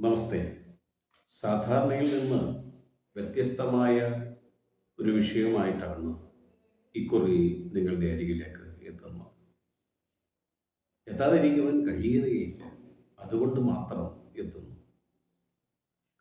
നമസ്തേ. സാധാരണയിൽ നിന്ന് വ്യത്യസ്തമായ ഒരു വിഷയമായിട്ടാണ് ഇക്കുറി നിങ്ങളുടെ അരികിലേക്ക് എത്തുന്നത്. എത്താതിരിക്കുവാൻ കഴിയുകയില്ല. അതുകൊണ്ട് മാത്രം എത്തുന്നു.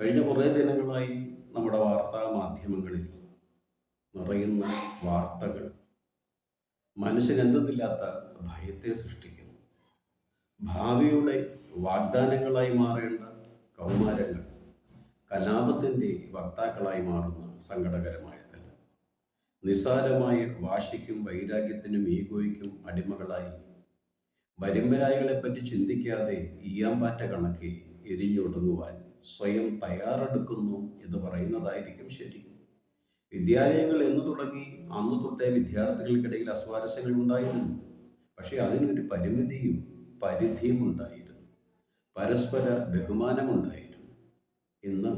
കഴിഞ്ഞ കുറേ ദിനങ്ങളായി നമ്മുടെ വാർത്താ മാധ്യമങ്ങളിൽ നിറയുന്ന വാർത്തകൾ മനസ്സിനെന്തെന്നില്ലാത്ത ഭയത്തെ സൃഷ്ടിക്കുന്നു. ഭാവിയുടെ വാഗ്ദാനങ്ങളായി മാറേണ്ട കൗമാരങ്ങൾ കലാപത്തിന്റെ വക്താക്കളായി മാറുന്ന സങ്കടകരമായതല്ല. നിസ്സാരമായ വാശിക്കും വൈരാഗ്യത്തിനും ഈഗോയ്ക്കും അടിമകളായി. വരുമ്പരായികളെപ്പറ്റി ചിന്തിക്കാതെ ഈയാമ്പാറ്റ കണക്കെ എരിഞ്ഞൊടുങ്ങുവാൻ സ്വയം തയ്യാറെടുക്കുന്നു എന്ന് പറയുന്നതായിരിക്കും ശരി. വിദ്യാലയങ്ങൾ എന്ന് തുടങ്ങി അന്ന് തൊട്ടേ വിദ്യാർത്ഥികൾക്കിടയിൽ അസ്വാരസ്യങ്ങൾ ഉണ്ടായിരുന്നു. പക്ഷേ അതിനൊരു പരിമിതിയും പരിധിയും ഉണ്ടായിരുന്നു പരസ്പര ബഹുമാനമുണ്ടായിരുന്നു. ഇന്ന്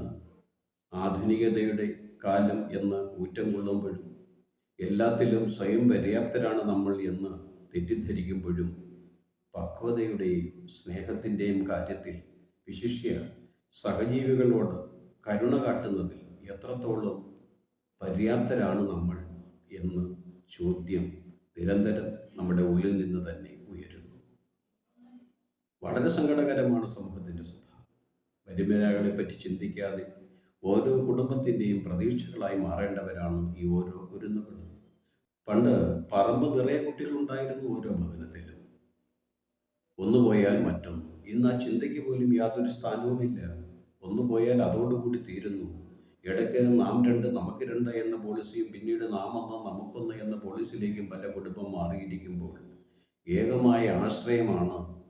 ആധുനികതയുടെ കാലം എന്ന് ഊറ്റം കൊള്ളുമ്പോഴും എല്ലാത്തിലും സ്വയം പര്യാപ്തരാണ് നമ്മൾ എന്ന് തെറ്റിദ്ധരിക്കുമ്പോഴും പക്വതയുടെയും സ്നേഹത്തിന്റെയും കാര്യത്തിൽ വിശിഷ്യ സഹജീവികളോട് കരുണ കാട്ടുന്നതിൽ എത്രത്തോളം പര്യാപ്തരാണ് നമ്മൾ എന്ന് ചോദ്യം നിരന്തരം നമ്മുടെ ഉള്ളിൽ നിന്ന് തന്നെ വളരെ സങ്കടകരമാണ് സമൂഹത്തിന്റെ സ്വഭാവം. വരുമാനകളെ പറ്റി ചിന്തിക്കാതെ ഓരോ കുടുംബത്തിന്റെയും പ്രതീക്ഷകളായി മാറേണ്ടവരാണ് ഈ ഓരോ കുരുന്നുകളും. പണ്ട് പറമ്പ് നിറയെ കുട്ടികളുണ്ടായിരുന്നു ഓരോ ഭവനത്തിലും. ഒന്ന് പോയാൽ മറ്റൊന്ന്. ഇന്ന് ആ ചിന്തയ്ക്ക് പോലും യാതൊരു സ്ഥാനവുമില്ല. ഒന്ന് പോയാൽ അതോടുകൂടി തീരുന്നു. ഇടയ്ക്ക് നാം രണ്ട് നമുക്ക് രണ്ട് എന്ന പോളിസിയും പിന്നീട് നാം ഒന്ന് നമുക്കൊന്ന് എന്ന പോളിസിയിലേക്കും പല കുടുംബം മാറിയിരിക്കുമ്പോൾ ഏകമായ ആശ്രയമാണ്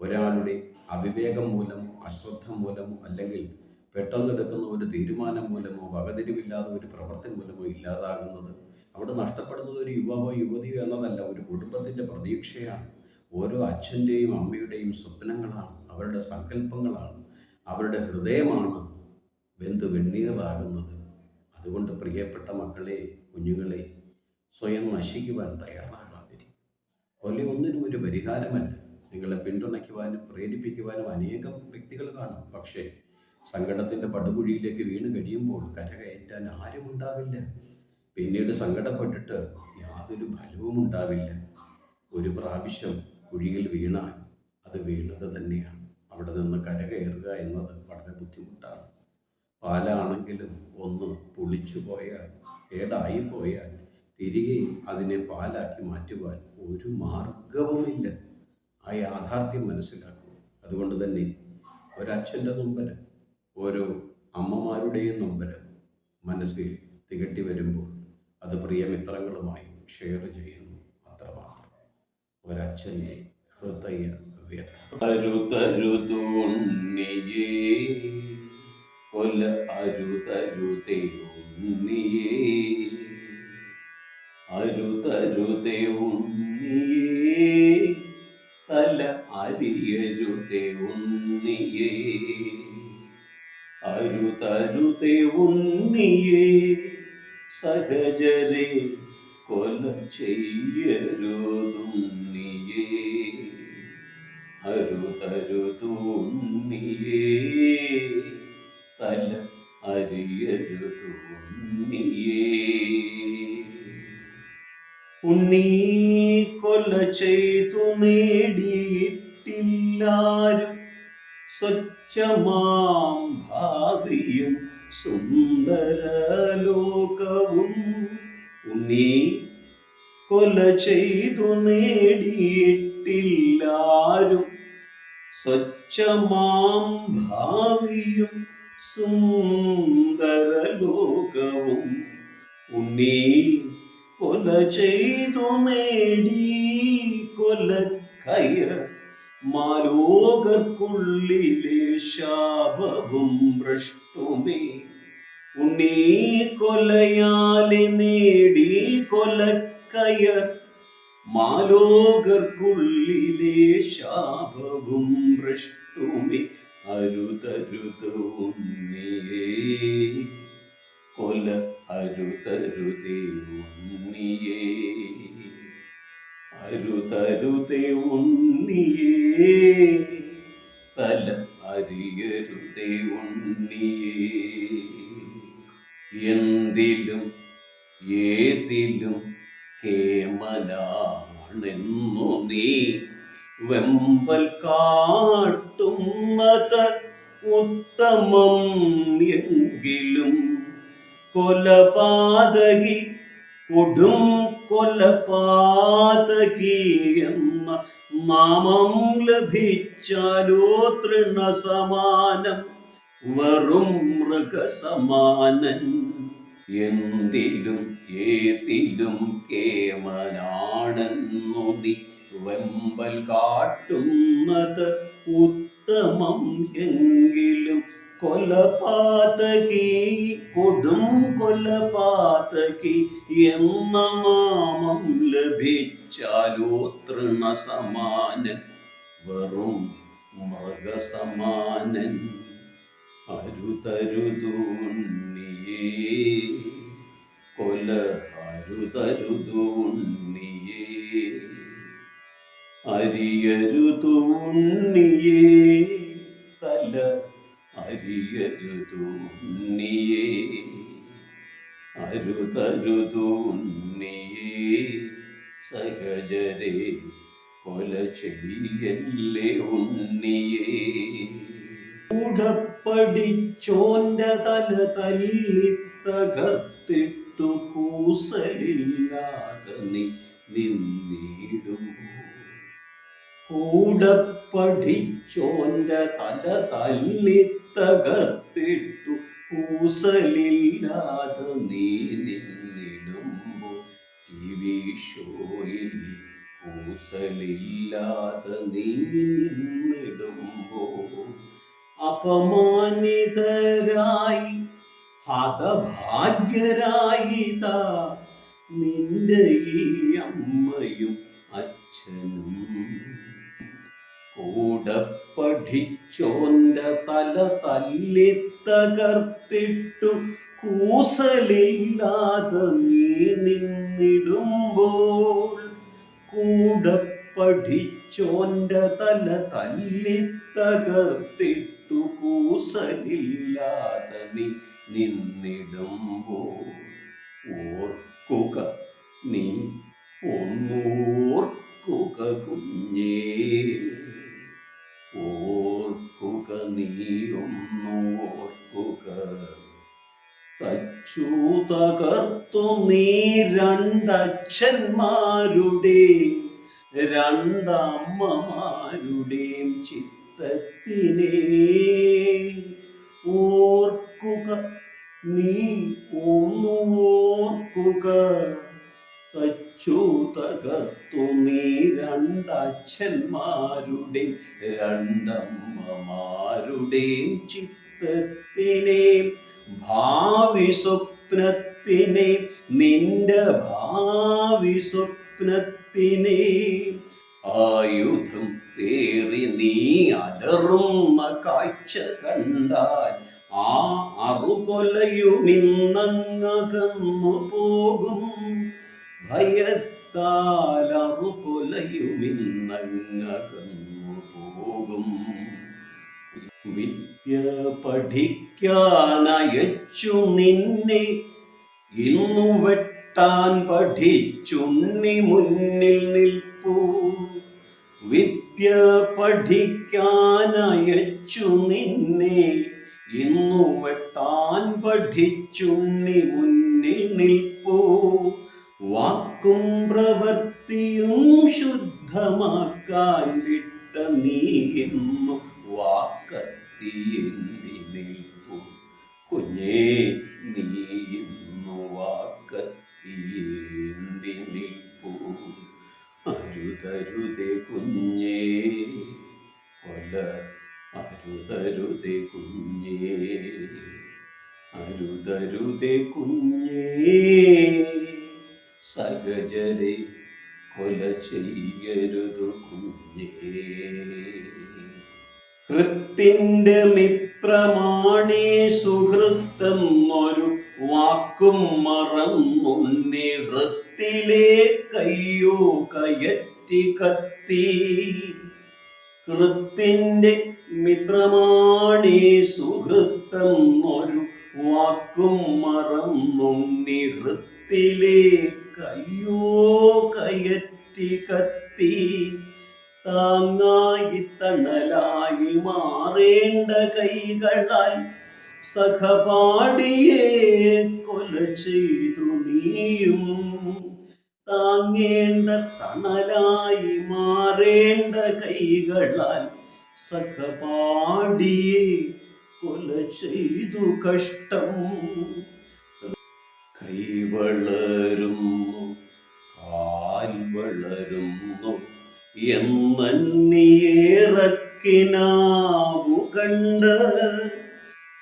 ഒരാളുടെ അവിവേകം മൂലമോ അശ്രദ്ധ മൂലമോ അല്ലെങ്കിൽ പെട്ടെന്നെടുക്കുന്ന ഒരു തീരുമാനം മൂലമോ വകതിരിവില്ലാതെ ഒരു പ്രവർത്തനം മൂലമോ ഇല്ലാതാകുന്നത് അവിടെ നഷ്ടപ്പെടുന്നത് ഒരു യുവാവോ യുവതിയോ എന്നതല്ല ഒരു കുടുംബത്തിന്റെ പ്രതീക്ഷയാണ്. ഓരോ അച്ഛന്റെയും അമ്മയുടെയും സ്വപ്നങ്ങളാണ് അവരുടെ സങ്കല്പങ്ങളാണ് അവരുടെ ഹൃദയമാണ് വെന്ത് വെണ്ണീറാകുന്നത്. അതുകൊണ്ട് പ്രിയപ്പെട്ട മക്കളെ കുഞ്ഞുങ്ങളെ സ്വയം നശിക്കുവാൻ തയ്യാറാകാതിരിക്കും കൊല്ലി ഒന്നിനും ഒരു പരിഹാരമല്ല. നിങ്ങളെ പിന്തുണയ്ക്കുവാനും പ്രേരിപ്പിക്കുവാനും അനേകം വ്യക്തികൾ കാണും. പക്ഷേ സങ്കടത്തിന്റെ പടുകുഴിയിലേക്ക് വീണ് കഴിയുമ്പോൾ കരകയറ്റാൻ ആരും ഉണ്ടാവില്ല. പിന്നീട് സങ്കടപ്പെട്ടിട്ട് യാതൊരു ഫലവും ഉണ്ടാവില്ല. ഒരു പ്രാവശ്യം കുഴിയിൽ വീണാൽ അത് വീണത് തന്നെയാണ്. അവിടെ നിന്ന് കരകയറുക എന്നത് വളരെ ബുദ്ധിമുട്ടാണ്. പാലാണെങ്കിലും ഒന്ന് പുളിച്ചു പോയാൽ കേടായി പോയാൽ തിരികെ അതിനെ പാലാക്കി മാറ്റുവാൻ ഒരു മാർഗവുമില്ല ആ യാഥാർത്ഥ്യം മനസ്സിലാക്കും അതുകൊണ്ട് തന്നെ ഒരച്ഛന്റെ നൊമ്പരം ഓരോ അമ്മമാരുടെയും നൊമ്പരം മനസ്സിൽ തികട്ടി വരുമ്പോൾ അത് പ്രിയമിത്രങ്ങളുമായി ഷെയർ ചെയ്യുന്നു അത്രമാത്രം. ഒരച്ഛന്റെ ഹൃദയ വ്യഥ. അരുതരുതു ഉണ്ണിയേ കൊല ഉണ്ണിയേ സഹജരെ കൊല ചെയ്യരുതുണ്ണിയേ. അരുതരുതുണ്ണിയേ. തല അരിയരുതുണ്ണിയേ. ഉണ്ണീ കൊല ചെയ്തു നേടിയിട്ടില്ലാരും സ്വച്ഛമാം ഭാവിയും സുന്ദരലോകവും നീ കൊല ചെയ്തു നേടിയിട്ടില്ലാരും സ്വച്ഛമാം ഭാവിയും സുന്ദരലോകവും ഉണ്ണീ കൊല ചെയ്തു നേടി കൊല കയർ മാലോകർക്കുള്ളിലെ ശാപവും ഭ്രഷ്ടുമേ. ഉണ്ണീ കൊലയാലെ നേടി കൊലക്കയർ മാലോകർക്കുള്ളിലെ ശാപവും ഭ്രഷ്ടുമേ. അരുതരുത് കൊല അരുതരുതേ ഉണ്ണിയേ. അരുതരുതേ ഉണ്ണിയേ ഉണ്ണിയേ എന്തിലും ഏതിലും കേമലാണെന്നു നീ വെമ്പൽ കാട്ടുന്നത് ഉത്തമം എങ്കിലും കൊലപാതകി കൊടും കൊലപാതകി എന്ന നാമം ലഭിച്ചാലോ തൃണസമാനം. വെറും മൃഗസമാനൻ. എന്തിലും ഏതിലും കേമനാണെന്നു വെമ്പൽ കാട്ടുന്നത് ഉത്തമം എങ്കിലും കൊലപാതകി കൊടും കൊലപാതകി എന്ന നാമം ലഭിച്ചാലോ തൃണസമാനൻ വെറും മൃഗസമാനൻ. അരുതരുതൂണ്ണിയേ കൊല അരുതരുതൂണ്ണിയേ. അരിയരുതൂണ്ണിയേ അരിയരുതൂണ്ണിയേ അരുതരുതൂണ്ണിയേ സഹജരെ കൊല ചെയ്യല്ലേ ഉണ്ണിയേ. കൂടപ്പടിച്ചോന്റെ തല തല്ലി തകർത്തിട്ടു കൂസലില്ലാതെ നീ നിന്നിടുമ്പോ കൂടപ്പടിച്ചോന്റെ തല തല്ലി തകർത്തിട്ടു കൂസലില്ലാതെ നീ നിന്നിടുമ്പോ ടി വി ഷോയിൽ കൂസലില്ലാതെ നീ നിന്നിടുമ്പോ അപമാനിതരായി ഹതഭാഗ്യരായി താ നിന്റെ ഈ അമ്മയും അച്ഛനും കൂടെ പഠിച്ചോന്റെ തല തല്ലി തകർത്തിട്ടു. കൂസലില്ലാതെ നീ നിന്നിടുമ്പോൾ കൂടെ പഠിച്ചോന്റെ തല തല്ലി തകർത്തിട്ടു. കൂസലില്ലാതെ നീ നിന്നിടുമ്പോൾ ഓർക്കുക നീ ഒന്നോർക്കുക കുഞ്ഞേ. ഓർക്കുക നീയൊന്നോർക്കുക തച്ചൂതകർത്തു തച്ചു തകർത്തു നീ രണ്ടച്ഛന്മാരുടെ രണ്ടമ്മമാരുടെയും ചിത്തത്തിനെ. ഓർക്കുക നീ ഒന്നോർക്കുക തച്ചു നീ രണ്ടച്ഛന്മാരുടെ രണ്ടമ്മമാരുടെയും ചിത്തത്തിനെ ഭാവി സ്വപ്നത്തിനെ നിന്റെ ഭാവി സ്വപ്നത്തിനെ. ആയുധം പേറി നീ അലറുന്ന കാഴ്ച കണ്ടാൽ ആ അറുകൊലയുമിന്നങ്ങകന്നു പോകും. ഭയത്താൽ അറുകൊലയുമിന്നങ്ങകന്നു പോകും വിദ്യ പഠിക്കാനയച്ചു നിന്നെ ഇന്നു വെട്ടാൻ പഠിച്ചുണ്ണി മുന്നിൽ നിൽപ്പൂ. വിദ്യ പഠിക്കാനയച്ചു നിന്നെ ഇന്നു വെട്ടാൻ പഠിച്ചുണ്ണി മുന്നിൽ നിൽപ്പൂ. വാക്കും പ്രവൃത്തിയും സഹജരെ കൊല ചെയ്യരുതു കുഞ്ഞേ. കൃത്തിന്റെ മിത്രമാണേ സുഹൃത്തം ഒരു വാക്കും മറന്നുണ്ണി വൃത്തിലെ കയ്യോ കയറ്റി കത്തി. കൃത്തിന്റെ മിത്രമാണേ സുഹൃത്തം ഒരു വാക്കും മറന്നുണ്ണി ഹൃത്തിലെ കയ്യോ കയറ്റി കത്തി താങ്ങായി തണലായി മാറേണ്ട കൈകളാൽ സഖപാടിയെ കൊല ചെയ്തു നീയും. താങ്ങേണ്ട തണലായി മാറേണ്ട കൈകളാൽ സഖപാടിയെ കൊല ചെയ്തു കഷ്ടം. കൈ വളരുന്നു കാൽ വളരുന്നു. എന്നീറക്കിനാവു കണ്ട്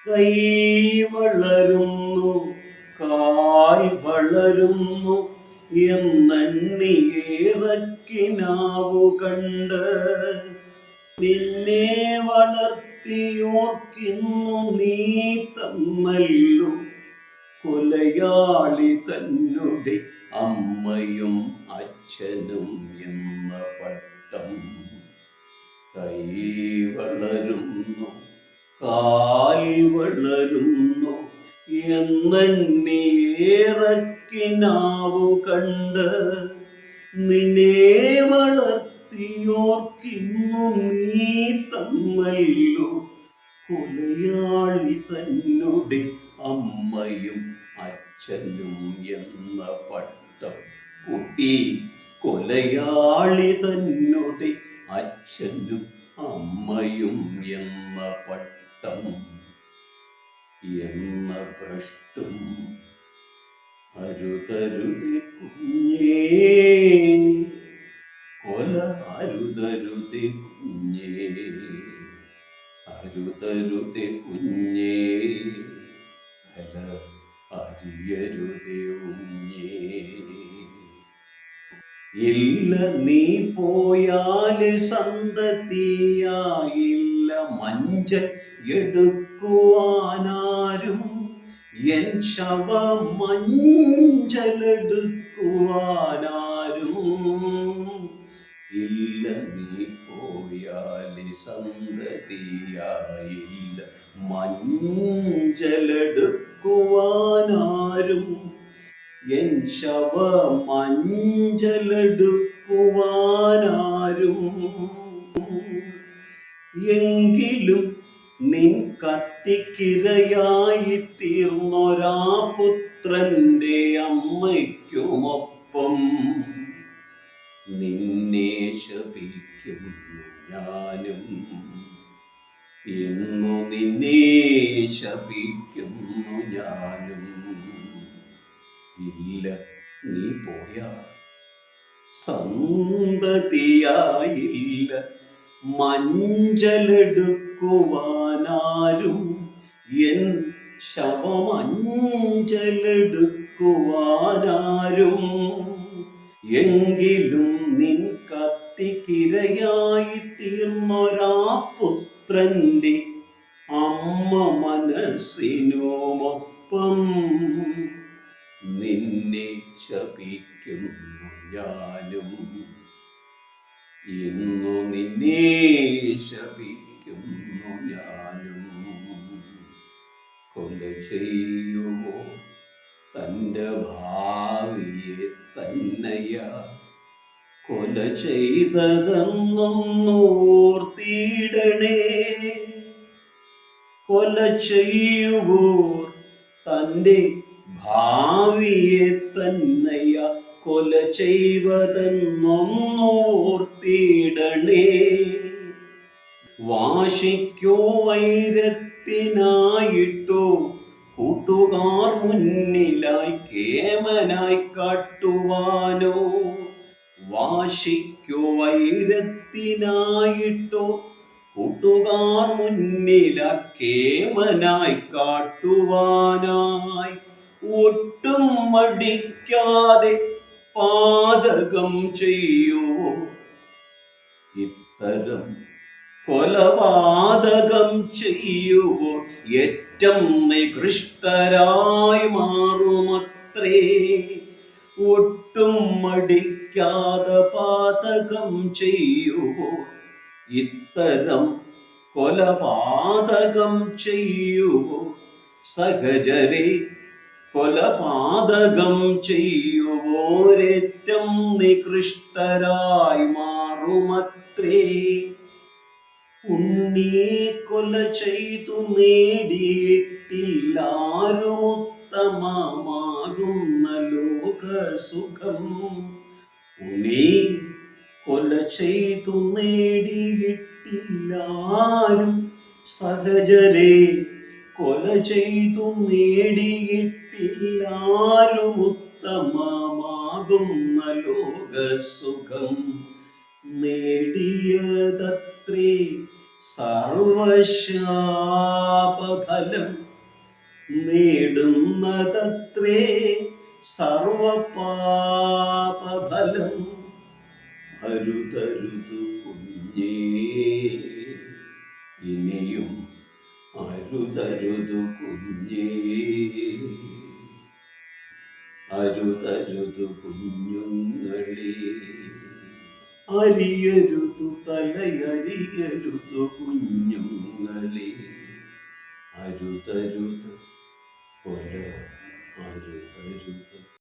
കൈ വളരുന്നു കാൽ വളരുന്നു. എന്നീറക്കിനാവു കണ്ട് നിന്നെ വളർത്തിയോക്കുന്നു നീ തന്നല്ലു കൊലയാളി തന്നുടെ അമ്മയും അച്ഛനും എന്ന പട്ടം കൈ വളരുന്നു കാൽ വളരുന്നു എന്നെണ്ണിയേറക്കിനാവു കണ്ട് നിന്നെ വളർത്തിയോർക്കുന്നു നീ തന്നല്ലോ. കൊലയാളി തന്നുടെ അമ്മയും അച്ഛനും എന്ന പട്ടം കുട്ടി കൊലയാളി തന്നുടെ അച്ഛനും അമ്മയും എന്ന പട്ടം എന്ന ഭ്രഷ്ടും അരുതരുതി കുഞ്ഞേ. കൊല അരുതരുതി കുഞ്ഞേ. അരുതരുതി കുഞ്ഞേ. അല അരിയരുതി കുഞ്ഞേ ഇല്ല നീ പോയാൽ സന്തതിയായില്ല. മഞ്ച എടുക്കുവാനാരും എൻ ശവ മഞ്ചലെടുക്കുവാനാരും. ഇല്ല നീ പോയാൽ സന്തതിയായില്ല. മഞ്ചലെടുക്കുവാനാരും എൻ ശവ മഞ്ചലെടുക്കുവാനാരും എങ്കിലും നിൻ കത്തിക്കിരയായി തീർന്നൊരാ പുത്രന്റെ അമ്മയ്ക്കുമൊപ്പം നിന്നെ ശപിക്കും ഞാനും. ഇന്നു നിന്നെ ശപിക്കുന്നു ഞാനും. ഇല്ല നീ പോയ. സന്തതിയായില്ല. മഞ്ചലെടുക്കുവാനാരും എൻ ശവമഞ്ചലെടുക്കുവാനാരും എങ്കിലും നിൻ കത്തിക്കിരയായി തീർന്നൊരാ പുത്രന്റെ അമ്മ മനസ്സിനോമൊപ്പം നിന്നെ ശപിക്കുന്നു ഞാനും. ഇന്നു നിന്നെ ശപിക്കുന്നു ഞാനും. കൊല ചെയ്യുമോ തന്റെ ഭാവിയെ തന്നയ? കൊല ചെയ്തതെന്നോർത്തിയിടണേ കൊല ചെയ്യുവോർ തന്റെ ഭാവിയെ തന്നെയ. കൊല ചെയ്വതെന്നോർത്തിയിടണേ വാശിക്കോ വൈരത്തിനായിട്ടോ കൂട്ടുകാർ മുന്നിലായി കേമനായി കാട്ടുവാനോ. വാശിക്കോ വൈരത്തിനായിട്ടോ കൂട്ടുകാർ മുന്നിലക്കേമനായി കാട്ടുവാനായി. ഒട്ടും മടിക്കാതെ പാതകം ചെയ്യൂ. ഇത്തരം കൊലപാതകം ചെയ്യുവോ ഏറ്റം നികൃഷ്ടരായി മാറുമത്രേ. ഒട്ടും മടിക്കാതെ പാതകം ചെയ്യുവോ ഇത്തരം കൊലപാതകം ചെയ്യുവോ സഹജരെ കൊലപാതകം ചെയ്യുവോരേറ്റം നികൃഷ്ടരായി മാറുമത്രേ. ഉണ്ണി കൊല ചെയ്തു നേടിയിട്ടില്ലാരും ഉത്തമമാകുന്ന ലോകസുഖം. ഉണ്ണി കൊല ചെയ്തു നേടിയിട്ടില്ലാരും സഹജരെ കൊല ചെയ്തു നേടിയിട്ടില്ലാരും ഉത്തമമാകുന്ന ലോകസുഖം. നേടിയതത്രേ സർവശാപഫലം നേടുന്നതത്രേ സർവപാപഫലം അരുതരുതു കുഞ്ഞേ. ഇനിയും അരുതരുതു കുഞ്ഞേ. അരുതരുതു കുഞ്ഞുങ്ങളെ. അരിയരുതു തലയരിയരുതു കുഞ്ഞുങ്ങളെ. അരുതരുത് I do, I do. your,